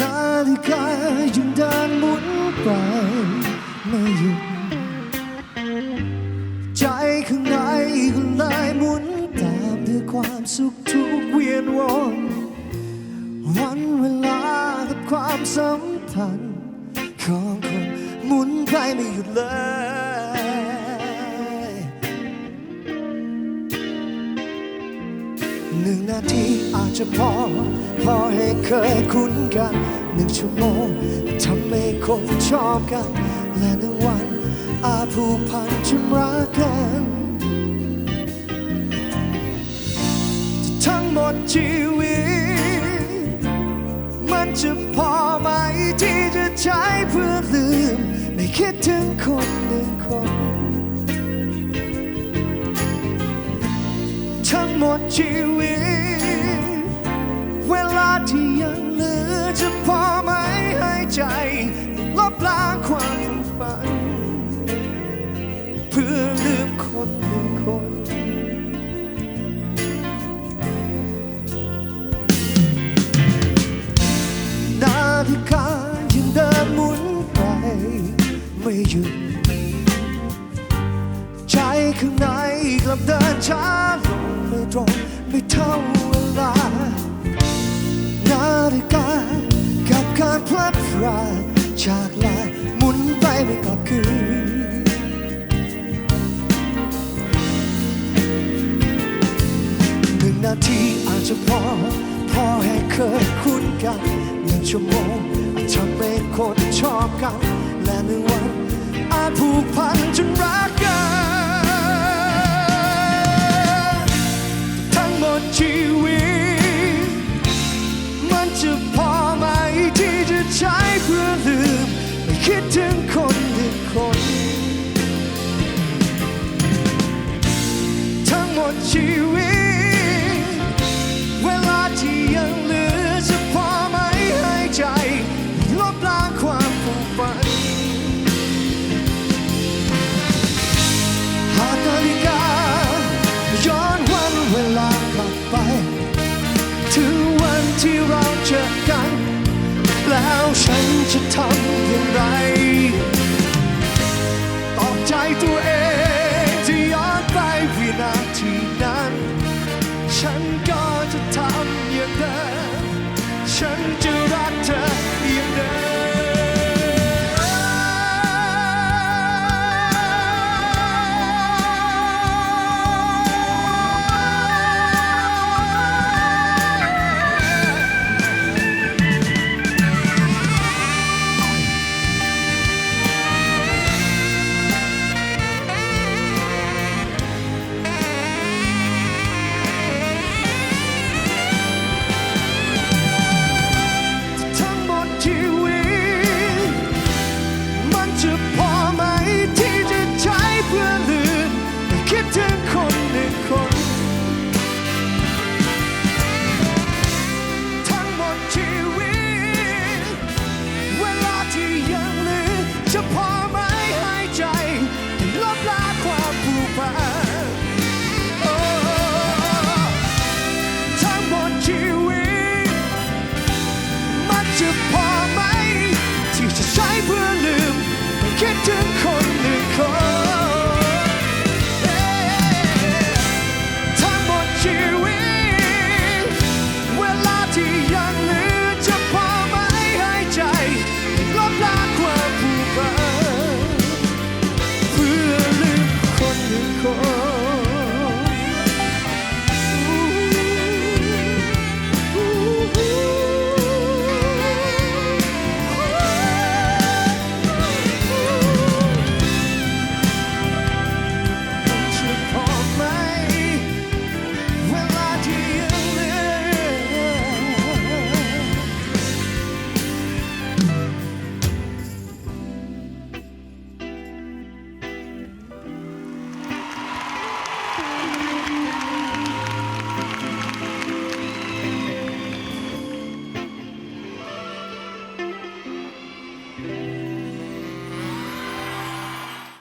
นาฬิกายังเดินหมุนไปไม่หยุดใจข้างในก็เลยหมุนตามด้วยความสุขทุกเวียนวนวันเวลากับความสัมพันธ์ของคนหมุนไปไม่หยุดเลย หนึ่งนาทีอาจจะพอ พอให้เคยคุ้นกัน หนึ่งชั่วโมงทำให้คนชอบกัน และหนึ่งวันอาจผูกพันจนรักกันทั้งหมดชีวิต มันจะพอไหมที่จะใช้เพื่อลืม ไม่คิดถึงคนหนึ่งคน มดชีวิต เวลาที่ยังเหลือจะพอไหมให้ใจ ลบล้างความฝัน เพื่อลืมคนหนึ่งคนนาฬิกายังเดินหมุนไปไม่หยุดใจข้างในกลับเดินช้าลง ไม่ตรงไม่เท่าเวลา นาฬิกากับการพลัดพรากจากลาหมุนไปไม่กลับคืนหนึ่งนาทีอาจจะพอ พอให้เคยคุ้นกันหนึ่งชั่วโมงอาจทำให้คนชอบกัน และหนึ่งวันอาจผูกพันจนรักกัน ชีวิต เวลาที่ยังเหลือจะพอไหมให้ใจ ลบล้าความผูกพันหากนาฬิกา ย้อนวันเวลากลับไป ถึงวันที่เราเจอกัน แล้วฉันจะทำอย่างไร ตอบใจตัวเอง